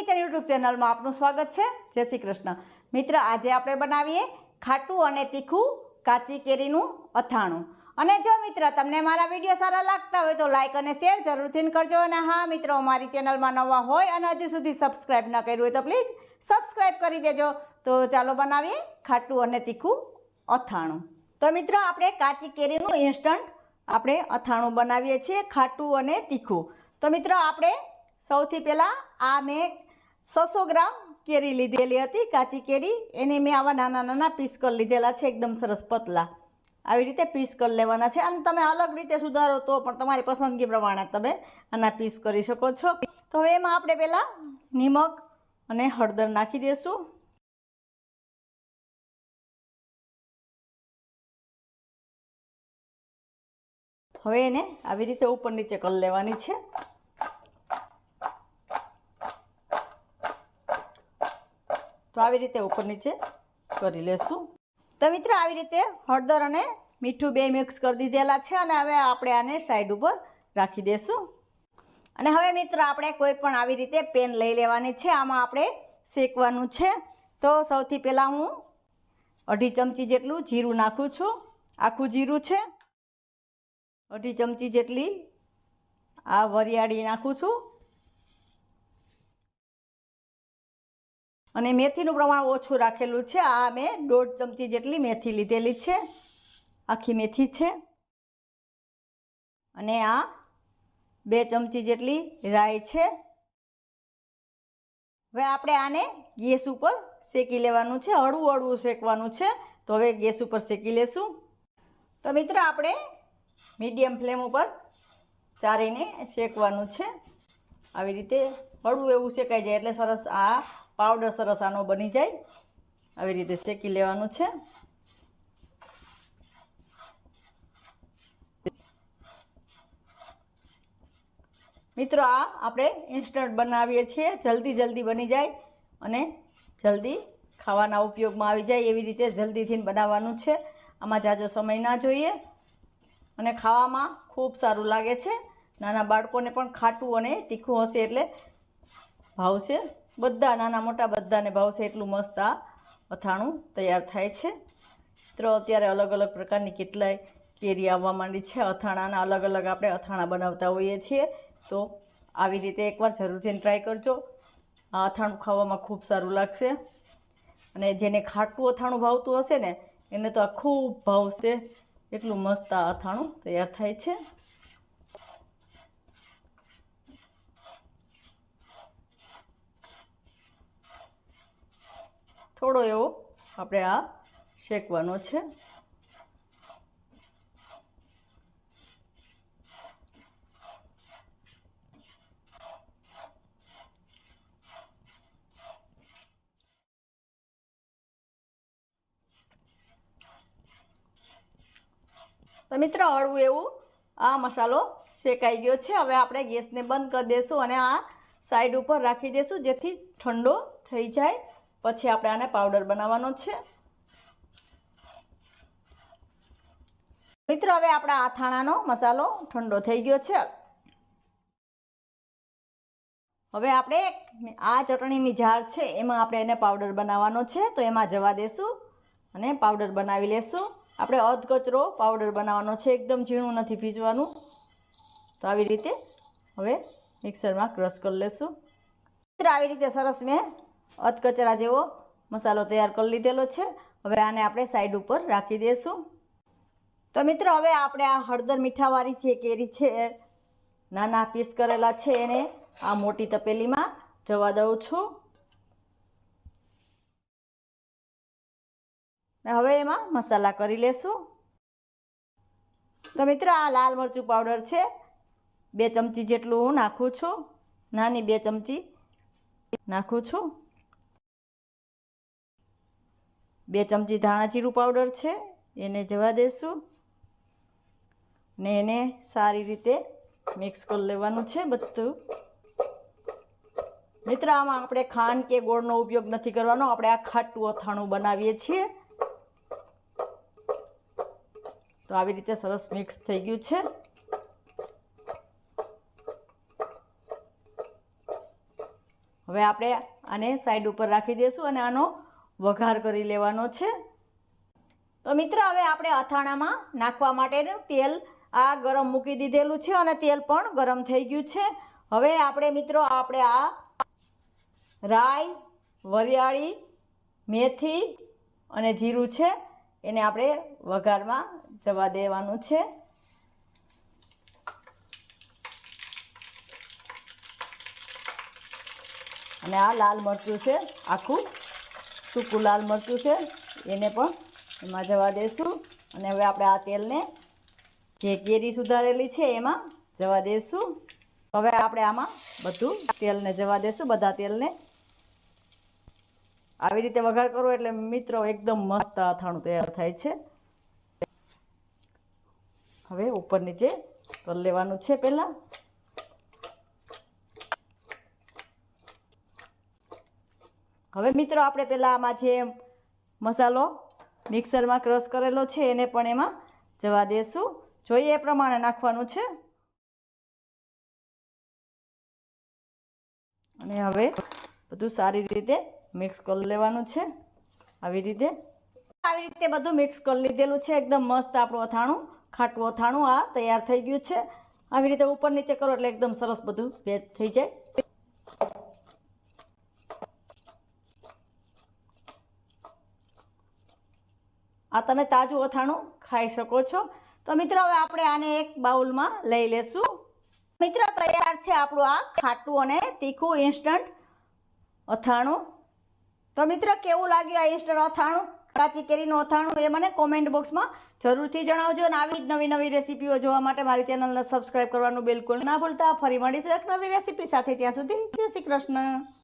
Kitchen YouTube ચેનલમાં આપનું સ્વાગત છે. જય શ્રી કૃષ્ણ. મિત્ર, આજે આપણે બનાવીએ ખાટું અને તીખું કાચી કેરીનું અથાણું. અને જો મિત્ર, તમને મારા વીડિયો સારા લાગતા હોય તો લાઇક અને શેર જરૂરથી કરજો. અને હા, મિત્રો મારી ચેનલમાં નવા હોય અને હજી સુધી સબસ્ક્રાઈબ ન કર્યું હોય તો પ્લીઝ સબસ્ક્રાઈબ કરી દેજો. તો ચાલો બનાવીએ ખાટું અને તીખું અથાણું. તો મિત્ર, આપણે કાચી કેરીનું ઇન્સ્ટન્ટ આપણે અથાણું બનાવીએ છીએ ખાટું અને તીખું. તો મિત્ર, આપણે સૌથી પહેલાં આ મેં છસો ગ્રામ કેરી લીધેલી હતી, કાચી કેરી. એને મેં આવા નાના નાના પીસ કરી લીધેલા છે, એકદમ સરસ પતલા. આવી રીતે પીસ કરી લેવાના છે. અને તમે અલગ રીતે સુધારો તો પણ તમારી પસંદગી પ્રમાણે તમે આના પીસ કરી શકો છો. તો હવે એમાં આપણે પહેલાં નિમક અને હળદર નાખી દઈશું હવે એને આવી રીતે ઉપર નીચે કરી લેવાની છે. તો આવી રીતે ઉપર નીચે કરી લેશું. તો મિત્ર, આવી રીતે હળદર અને મીઠું બે મિક્સ કરી દીધેલા છે અને હવે આપણે આને સાઈડ ઉપર રાખી દઈશું અને હવે મિત્ર, આપણે કોઈ પણ આવી રીતે પેન લઈ લેવાની છે. આમાં આપણે શેકવાનું છે. તો સૌથી પહેલાં હું અઢી ચમચી જેટલું જીરું નાખું છું. આખું જીરું છે. અઢી ચમચી જેટલી આ વરિયાળી નાખું છું. અને મેથીનું પ્રમાણ ઓછું રાખેલું છે. આ મેં દોઢ ચમચી જેટલી મેથી લીધેલી છે. આખી મેથી છે. અને આ બે ચમચી જેટલી રાઈ છે. હવે આપણે આને ગેસ ઉપર શેકી લેવાનું છે. હળવું હળવું શેકવાનું છે. તો હવે ગેસ ઉપર શેકી લેશું. તો મિત્ર, આપણે મીડિયમ ફ્લેમ ઉપર ચારીને શેકવાનું છે. આવી રીતે હળવું એવું શેકાઈ જાય એટલે સરસ આ પાવડર સરસ આનો બની જાય. આવી રીતે શેકી લેવાનું છે. મિત્રો, આ આપણે ઇન્સ્ટન્ટ બનાવીએ છીએ. જલ્દી જલ્દી બની જાય અને જલ્દી ખાવાના ઉપયોગમાં આવી જાય એવી રીતે જલ્દીથી બનાવવાનું છે. આમાં જાજો સમય ના જોઈએ અને ખાવામાં ખૂબ સારું લાગે છે. નાના બાળકોને પણ ખાટું અને તીખું હશે એટલે ભાવશે. બધા નાના મોટા બધાને ભાવશે એટલું મસ્ત આ અથાણું તૈયાર થાય છે. મિત્રો, અત્યારે અલગ અલગ પ્રકારની કેટલાય કેરી આવવા માંડી છે. અથાણાના અલગ અલગ આપણે અથાણા બનાવતા હોઈએ છીએ. તો આવી રીતે એકવાર જરૂરથી ટ્રાય કરજો. આ અથાણું ખાવામાં ખૂબ સારું લાગશે. અને જેને ખાટું અથાણું ભાવતું હશે ને, એને તો આ ખૂબ ભાવશે. એટલું મસ્ત આ અથાણું તૈયાર થાય છે. થોડો એવો આપણે આ શેકવાનો છે. તો મિત્ર, હળવું એવું આ મસાલો શેકાઈ ગયો છે. હવે આપણે ગેસને બંધ કરી દઈશું અને આ સાઈડ ઉપર રાખી દઈશું જેથી ઠંડો થઈ જાય. પછી આપણે આને પાવડર બનાવવાનો છે. મિત્ર, હવે આપણા આથાણાનો મસાલો ઠંડો થઈ ગયો છે. હવે આપણે આ ચટણીની જાર છે, એમાં આપણે એને પાવડર બનાવવાનો છે, તો એમાં જવા દેશું અને પાવડર બનાવી લેશું. આપણે અધ કચરો પાવડર બનાવવાનો છે, એકદમ ઝીણું નથી ભીજવાનું. તો આવી રીતે હવે મિક્સરમાં ક્રશ કરી લેશું. આવી રીતે સરસ મેં અધકચરા જેવો મસાલો તૈયાર કરી લીધેલો છે. હવે આને આપણે સાઈડ ઉપર રાખી દઈશું તો મિત્રો, હવે આપણે આ હળદર મીઠાવાળી જે કેરી છે, નાના પીસ કરેલા છે એને આ મોટી તપેલીમાં જવા દઉં છું. હવે એમાં મસાલા કરી લેશું. તો મિત્રો, આ લાલ મરચું પાવડર છે. બે ચમચી જેટલું હું નાખું છું. નાની બે ચમચી નાખું છું. બે ચમચી ધાણા જીરું પાવડર છે, એને જવા દેશું. ને એને સારી રીતે મિક્સ કરી લેવાનું છે બધું. મિત્ર, આમાં આપણે ખાંડ કે ગોળનો ઉપયોગ નથી કરવાનો, આપણે આ ખાટું અથાણું બનાવીએ છીએ. તો આવી રીતે સરસ મિક્સ થઈ ગયું છે. હવે આપણે આને સાઈડ ઉપર રાખી દઈશું અને આનો વઘાર કરી લેવાનો છે. તો મિત્ર, હવે આપણે અથાણામાં નાખવા માટેનું તેલ આ ગરમ મૂકી દીધેલું છે અને તેલ પણ ગરમ થઈ ગયું છે. હવે આપણે મિત્રો, આપણે આ રાઈ, વરિયાળી, મેથી અને જીરું છે, એને આપણે વઘારમાં જવા દેવાનું છે. અને આ લાલ મરચું છે, આખું સૂકું લાલ મરચું છે, એને પણ એમાં જવા દઈશું અને હવે આપણે આ તેલને જે કેરી સુધારેલી છે એમાં જવા દઈશું હવે આપણે આમાં બધું તેલને જવા દઈશું બધા તેલને. આવી રીતે વઘાર કરો એટલે મિત્રો એકદમ મસ્ત અથાણું તૈયાર થાય છે. હવે ઉપર નીચે કરી લેવાનું છે પહેલાં. હવે મિત્રો આપણે પહેલાં આમાં જે મસાલો મિક્સરમાં ક્રશ કરેલો છે એને પણ એમાં જવા દેશું. જોઈએ એ પ્રમાણે નાખવાનું છે. અને હવે બધું સારી રીતે મિક્સ કરી લેવાનું છે. આવી રીતે આવી રીતે બધું મિક્સ કરી લીધેલું છે. એકદમ મસ્ત આપણું અથાણું, ખાટું અથાણું આ તૈયાર થઈ ગયું છે. આવી રીતે ઉપર નીચે કરો એટલે એકદમ સરસ બધું ભેજ થઈ જાય. આ તમે તાજું અથાણું ખાઈ શકો છો. તો મિત્રો, હવે આપણે આને એક બાઉલમાં લઈ લેશું. મિત્રો, તૈયાર છે આપણું આ ખાટું અને તીખું ઇન્સ્ટન્ટ અથાણું. તો મિત્રો, કેવું લાગ્યું આ ઇન્સ્ટન્ટ અથાણું? કાચી કેરીનું અથાણું એ મને કોમેન્ટ બોક્સમાં જરૂરથી જણાવજો અને આવી જ નવી નવી રેસીપીઓ જોવા માટે મારી ચેનલને સબસ્ક્રાઈબ કરવાનું બિલકુલ ના ભૂલતા. ફરી મળીશું એક નવી રેસીપી સાથે. ત્યાં સુધી જય શ્રી કૃષ્ણ.